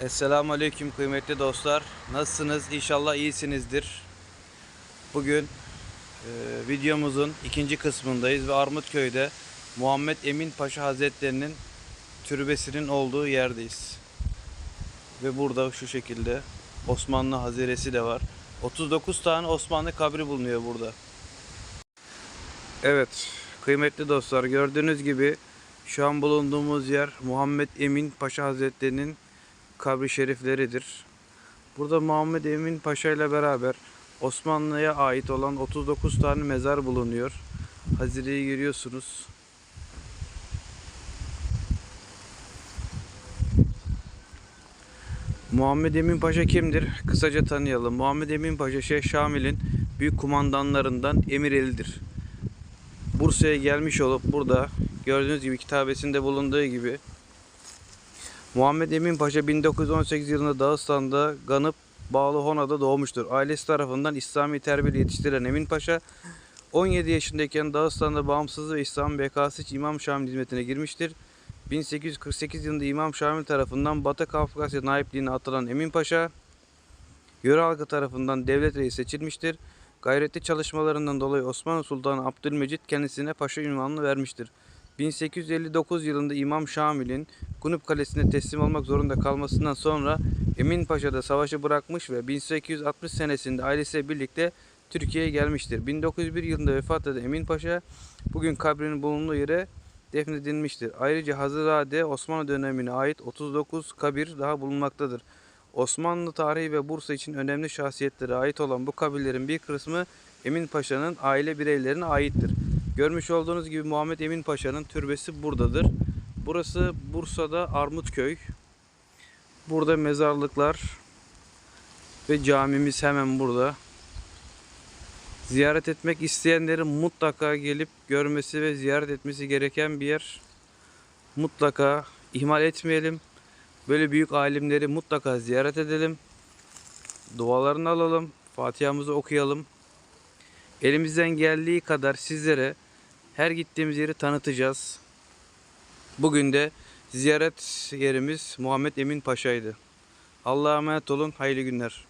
Esselamu Aleyküm kıymetli dostlar. Nasılsınız? İnşallah iyisinizdir. Bugün e, videomuzun ikinci kısmındayız ve Armutköy'de Muhammed Emin Paşa Hazretlerinin türbesinin olduğu yerdeyiz. Ve burada şu şekilde Osmanlı haziresi de var. 39 tane Osmanlı kabri bulunuyor burada. Evet kıymetli dostlar gördüğünüz gibi şu an bulunduğumuz yer Muhammed Emin Paşa Hazretlerinin kabri şerifleridir. Burada Muhammed Emin Paşa ile beraber Osmanlı'ya ait olan 39 tane mezar bulunuyor. Hazireyi görüyorsunuz. Muhammed Emin Paşa kimdir? Kısaca tanıyalım. Muhammed Emin Paşa Şeyh Şamil'in büyük kumandanlarından Emireli'dir. Bursa'ya gelmiş olup burada gördüğünüz gibi kitabesinde bulunduğu gibi Muhammed Emin Paşa 1918 yılında Dağıstan'da Ganıp Bağlı Hona'da doğmuştur. Ailesi tarafından İslami terbiyeli yetiştirilen Emin Paşa 17 yaşındayken Dağıstan'da bağımsız ve İslam için İmam Şamil hizmetine girmiştir. 1848 yılında İmam Şamil tarafından Batı Kafkasya naipliğine atılan Emin Paşa, yöre halkı tarafından devlet reisi seçilmiştir. Gayretli çalışmalarından dolayı Osmanlı Sultanı Abdülmecit kendisine paşa ünvanını vermiştir. 1859 yılında İmam Şamil'in Kunup Kalesi'ne teslim olmak zorunda kalmasından sonra Emin Paşa da savaşı bırakmış ve 1860 senesinde ailesiyle birlikte Türkiye'ye gelmiştir. 1901 yılında vefat eden Emin Paşa bugün kabrinin bulunduğu yere defnedilmiştir. Ayrıca Hazırade Osmanlı dönemine ait 39 kabir daha bulunmaktadır. Osmanlı tarihi ve Bursa için önemli şahsiyetlere ait olan bu kabirlerin bir kısmı Emin Paşa'nın aile bireylerine aittir. Görmüş olduğunuz gibi Muhammed Emin Paşa'nın türbesi buradadır. Burası Bursa'da Armutköy. Burada mezarlıklar ve camimiz hemen burada. Ziyaret etmek isteyenlerin mutlaka gelip görmesi ve ziyaret etmesi gereken bir yer. Mutlaka ihmal etmeyelim. Böyle büyük alimleri mutlaka ziyaret edelim. Dualarını alalım. Fatiha'mızı okuyalım. Elimizden geldiği kadar sizlere her gittiğimiz yeri tanıtacağız. Bugün de ziyaret yerimiz Muhammed Emin Paşa'ydı. Allah'a emanet olun. Hayırlı günler.